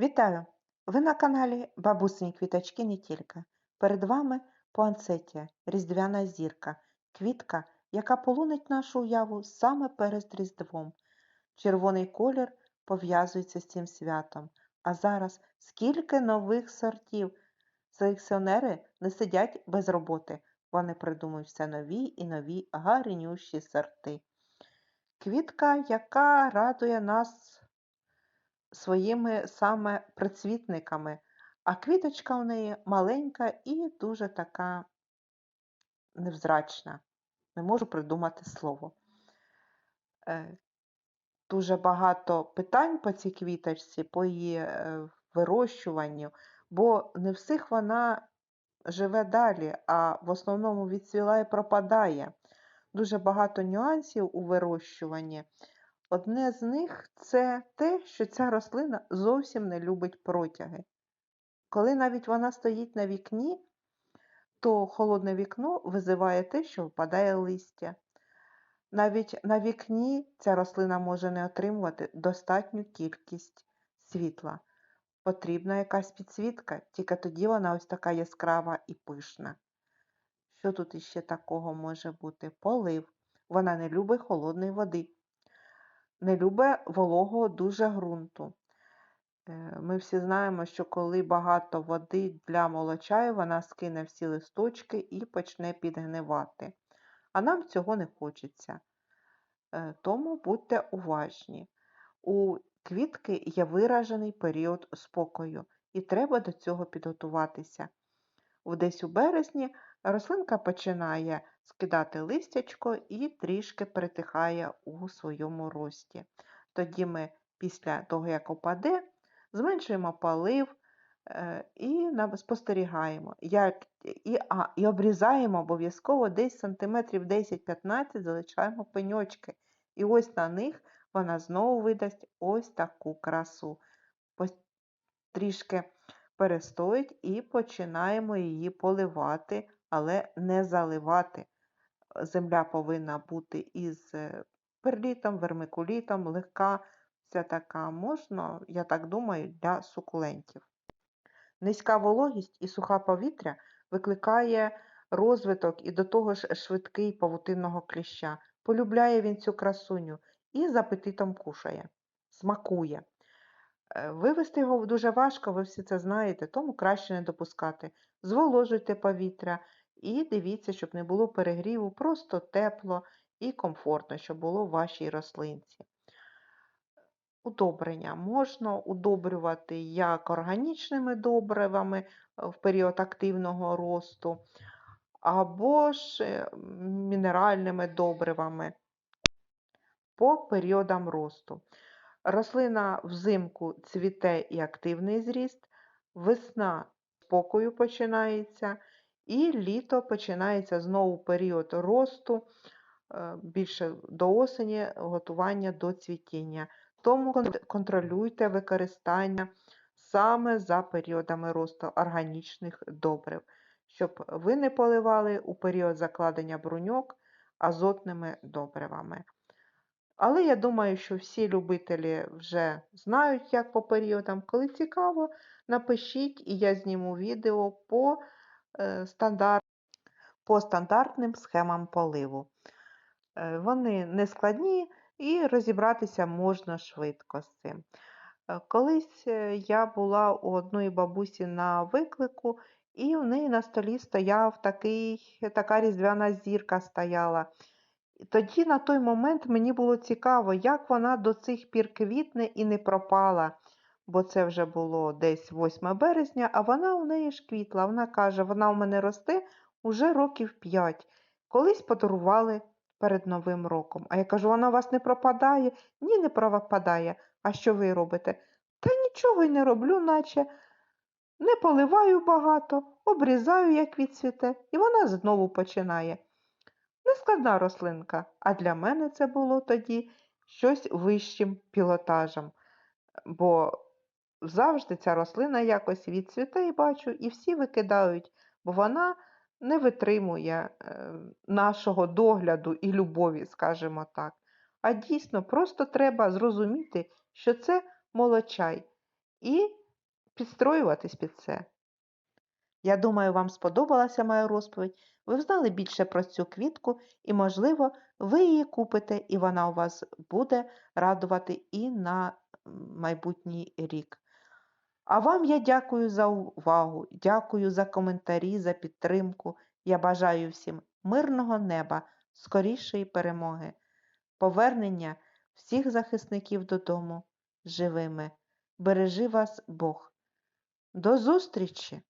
Вітаю! Ви на каналі Бабусині квіточки не тільки. Перед вами пуансетія, різдвяна зірка, квітка, яка полонить нашу уяву саме перед Різдвом. Червоний колір пов'язується з цим святом. А зараз скільки нових сортів. Селекціонери не сидять без роботи. Вони придумують все нові і нові гарнющі сорти. Квітка, яка радує нас своїми саме прицвітниками, а квіточка в неї маленька і дуже така невзрачна. Не можу придумати слово. Е, Дуже багато питань по цій квіточці, по її е, вирощуванню, бо не всіх вона живе далі, а в основному відцвіла і пропадає. Дуже багато нюансів у вирощуванні. Одне з них це те, що ця рослина зовсім не любить протяги. Коли навіть вона стоїть на вікні, то холодне вікно визиває те, що впадає листя. Навіть на вікні ця рослина може не отримувати достатню кількість світла. Потрібна якась підсвітка, тільки тоді вона ось така яскрава і пишна. Що тут іще такого може бути? Полив. Вона не любить холодної води, не любить вологого дуже ґрунту. Е, Ми всі знаємо, що коли багато води для молочаю, вона скине всі листочки і почне підгнивати. А нам цього не хочеться. Е, Тому будьте уважні. У квітки є виражений період спокою, і треба до цього підготуватися. Десь у березні рослинка починає скидати листячко і трішки перетихає у своєму рості. Тоді ми після того, як опаде, зменшуємо полив е, і спостерігаємо. Як, і, а, і обрізаємо обов'язково десь сантиметрів 10-15 залишаємо пеньочки. І ось на них вона знову видасть ось таку красу. Трішки перестоїть і починаємо її поливати, але не заливати. Земля повинна бути із е, перлітом, вермикулітом, легка, вся така можна, я так думаю, для сукулентів. Низька вологість і суха повітря викликає розвиток і до того ж швидкий павутинного кліща. Полюбляє він цю красуню і з апетитом кушає, смакує. Е, Вивести його дуже важко, ви всі це знаєте, тому краще не допускати. Зволожуйте повітря і дивіться, щоб не було перегріву, просто тепло і комфортно, щоб було в вашій рослинці. Удобрення можна удобрювати як органічними добривами е, в період активного росту, або ж е, мінеральними добривами по періодам росту. Рослина взимку цвіте і активний зріст, весна спокою починається, і літо починається знову період росту, е, більше до осені готування до цвітіння. Тому контролюйте використання саме за періодами росту органічних добрив, щоб ви не поливали у період закладення бруньок азотними добривами. Але я думаю, що всі любителі вже знають, як по періодам. Коли цікаво, напишіть, і я зніму відео по, е, стандарт, по стандартним схемам поливу. Е, Вони не складні і розібратися можна швидко з цим. Е, Колись я була у одної бабусі на виклику, і в неї на столі стояв такий, така різдвяна зірка стояла. Тоді на той момент мені було цікаво, як вона до цих пір квітне і не пропала, бо це вже було десь 8 березня, а вона у неї ж квітла. Вона каже, вона у мене росте уже років 5. Колись подарували перед Новим роком. А я кажу, вона у вас не пропадає? Ні, не пропадає. А що ви робите? Та нічого й не роблю, наче не поливаю багато, обрізаю, як відцвіте, і вона знову починає. Нескладна рослинка, а для мене це було тоді щось вищим пілотажем, бо завжди ця рослина якось відцвіте і бачу, і всі викидають, бо вона не витримує е, нашого догляду і любові, скажімо так. А дійсно, просто треба зрозуміти, що це молочай, і підстроюватись під це. Я думаю, вам сподобалася моя розповідь. Ви взнали більше про цю квітку, і, можливо, ви її купите, і вона у вас буде радувати і на майбутній рік. А вам я дякую за увагу, дякую за коментарі, за підтримку. Я бажаю всім мирного неба, скорішої перемоги, повернення всіх захисників додому живими. Бережи вас Бог. До зустрічі!